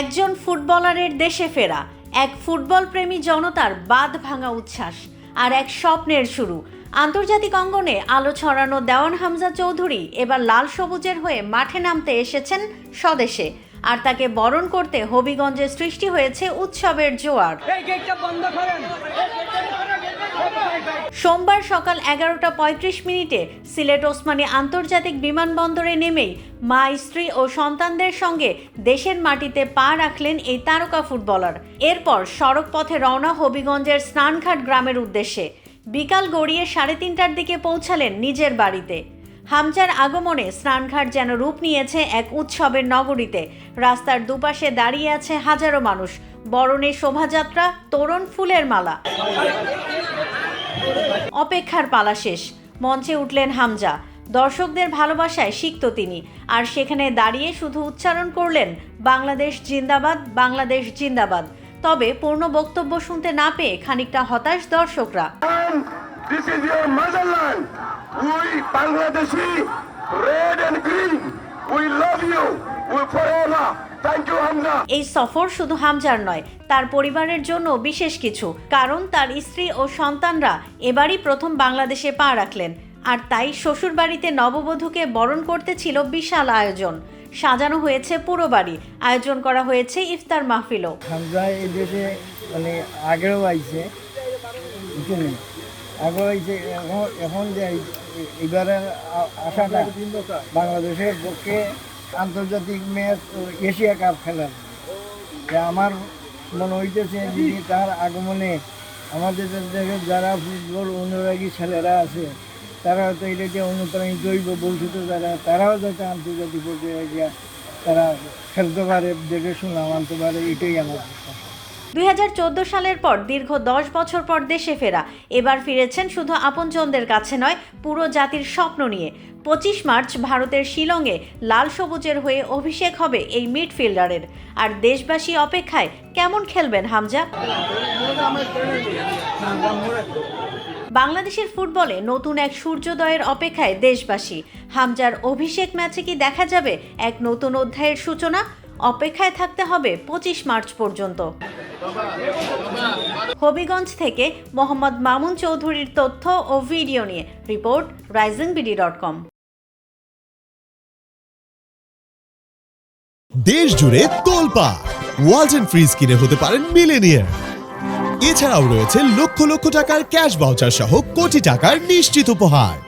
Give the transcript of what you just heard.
একজন ফুটবলারের দেশে ফেরা, এক ফুটবল প্রেমী জনতার বাঁধ ভাঙা উচ্ছ্বাস আর এক স্বপ্নের শুরু। আন্তর্জাতিক অঙ্গনে আলো ছড়ানো দেওয়ান হামজা চৌধুরী এবার লাল সবুজের হয়ে মাঠে নামতে এসেছেন স্বদেশে আর তাকে বরণ করতে হবিগঞ্জে সৃষ্টি হয়েছে উৎসবের জোয়ার। সোমবার সকাল এগারোটা পঁয়ত্রিশ মিনিটে সিলেট ওসমানী আন্তর্জাতিক বিমানবন্দরে নেমেই মা, স্ত্রী ও সন্তানদের সঙ্গে দেশের মাটিতে পা রাখলেন এই তারকা ফুটবলার। এরপর সড়ক পথে রওনা হবিগঞ্জের স্নানঘাট গ্রামের উদ্দেশ্যে বিকাল গড়িয়ে সাড়ে তিনটার দিকে পৌঁছালেন নিজের বাড়িতে। হামজার আগমনে স্নানঘাট যেন রূপ নিয়েছে এক উৎসবের নগরীতে। রাস্তার দুপাশে দাঁড়িয়ে আছে হাজারো মানুষ। বরণে শোভাযাত্রা, তোরণ ফুলের মালা। অপেক্ষার পালা শেষ। মঞ্চে উঠলেন হামজা। দর্শকদের ভালোবাসায় সিক্ত তিনি। আর সেখানে দাঁড়িয়ে শুধু উচ্চারণ করলেন বাংলাদেশ জিন্দাবাদ বাংলাদেশ জিন্দাবাদ। তবে পূর্ণ বক্তব্য শুনতে না পেয়ে খানিকটা হতাশ দর্শকরা. We Bangladeshi, red এই সফর শুধু হামজার নয় তার পরিবারের জন্য বিশেষ কিছু। কারণ তার স্ত্রী ও সন্তানরা এবারই প্রথম বাংলাদেশে পা রাখলেন। আর তাই শ্বশুরবাড়িতে নববধূকে বরণ করতে ছিল বিশাল আয়োজন। সাজানো হয়েছে পুরো বাড়ি। আয়োজন করা হয়েছে ইফতার মাহফিলও। হামজা এই দেশে মানে আগেও আইছে আইছে এখন এখন যে এবারে আ- আশাটা বাংলাদেশের পক্ষে আন্তর্জাতিক ম্যাচ এশিয়া কাপ খেলার আমার মনে হইতেছে যদি তার আগমনে আমাদের দেশের যারা ফুটবল অনুরাগী ছেলেরা আছে তারা হয়তো এটা যে অনুপ্রাণিত হইব বলছিত যারা তারাও যাতে আন্তর্জাতিক পর্যায়ে গিয়া তারা খেলতে পারে দেখে সুনাম আনতে পারে এটাই আমার। দুই হাজার চোদ্দ সালের পর দীর্ঘ দশ বছর পর দেশে ফেরা। এবার ফিরেছেন শুধু আপনজনদের কাছে নয়, পুরো জাতির স্বপ্ন নিয়ে। পঁচিশ মার্চ ভারতের শিলংয়ে লাল সবুজের হয়ে অভিষেক হবে এই মিডফিল্ডারের। আর দেশবাসী অপেক্ষায় কেমন খেলবেন হামজা? বাংলাদেশের ফুটবলে নতুন এক সূর্যোদয়ের অপেক্ষায় দেশবাসী। হামজার অভিষেক ম্যাচে কি দেখা যাবে এক নতুন অধ্যায়ের সূচনা? অপেক্ষায় থাকতে হবে পঁচিশ মার্চ পর্যন্ত। হবিগঞ্জ থেকে মোহাম্মদ মামুন চৌধুরীর তথ্য ও ভিডিও নিয়ে report rising BD dot com. দেশ জুড়ে তোলপা ওয়ালটন ফ্রিজ কিনে হতে পারেন মিলেনিয়ার এছাড়াও রয়েছে লক্ষ লক্ষ টাকার ক্যাশ বাউচার সহ কোটি টাকার নিশ্চিত উপহার।